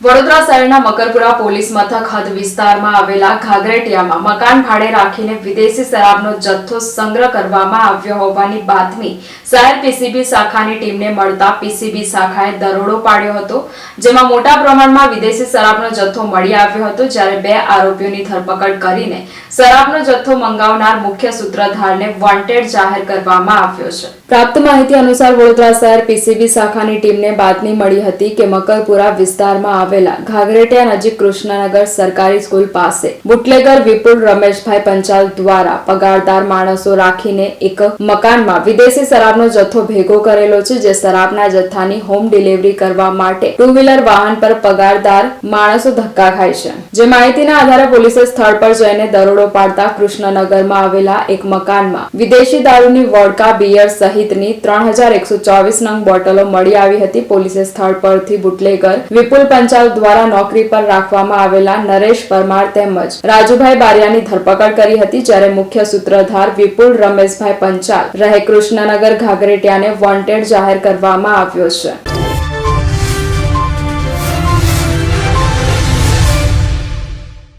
વડોદરા શહેરના મકરપુરા પોલીસ મથક હદ વિસ્તારમાં આવેલા ઘાઘરેટિયામાં મકાન ભાડે રાખીને વિદેશી શરાબનો જથ્થો સંગ્રહ કરવામાં આવ્યો હોવાની બાતમી શહેર પીસીબી શાખાની ટીમને મળતા પીસીબી શાખાએ દરોડો પાડ્યો હતો, જેમાં મોટા પ્રમાણમાં વિદેશી શરાબનો જથ્થો મળી આવ્યો હતો, જ્યારે બે આરોપીઓની ધરપકડ કરીને શરાબનો જથ્થો મંગાવનાર મુખ્ય સૂત્રધારને વોન્ટેડ જાહેર કરવામાં આવ્યો છે. પ્રાપ્ત માહિતી અનુસાર વડોદરા શહેર પીસીબી શાખાની ટીમને બાતમી મળી હતી કે મકરપુરા વિસ્તારમાં આવેલા ઘાઘરેટિયા નજીક કૃષ્ણનગર સરકારી સ્કૂલ પાસે બુટલેગર વિપુલ રમેશભાઈ પંચાલ દ્વારા પગારદાર માણસો રાખીને એક મકાનમાં વિદેશી શરાબનો જથ્થો ભેગો કરેલો છે, જે શરાબના જથ્થાની હોમ ડિલિવરી કરવા માટે ટુ વ્હીલર વાહન પર પગારદાર માણસો ધક્કા ખાય છે. જે માહિતીના આધારે પોલીસે સ્થળ પર જઈને દરોડો પાડતા કૃષ્ણનગરમાં આવેલા એક મકાનમાં વિદેશી દારૂની વોડકા બિયર સહિતની ત્રણ હજાર એકસો ચોવીસ નંગ બોટલો મળી આવી હતી. પોલીસે સ્થળ પરથી બુટલેગર વિપુલ પંચાલ દ્વારા નોકરી પર રાખવામાં આવેલા નરેશ પરમાર તેમજ રાજુભાઈ બારિયાની ધરપકડ કરી હતી, જ્યારે મુખ્ય સૂત્રધાર વિપુલ રમેશભાઈ પંચાલ રહે કૃષ્ણનગર ઘાઘરેટિયાને વોન્ટેડ જાહેર કરવામાં આવ્યો છે.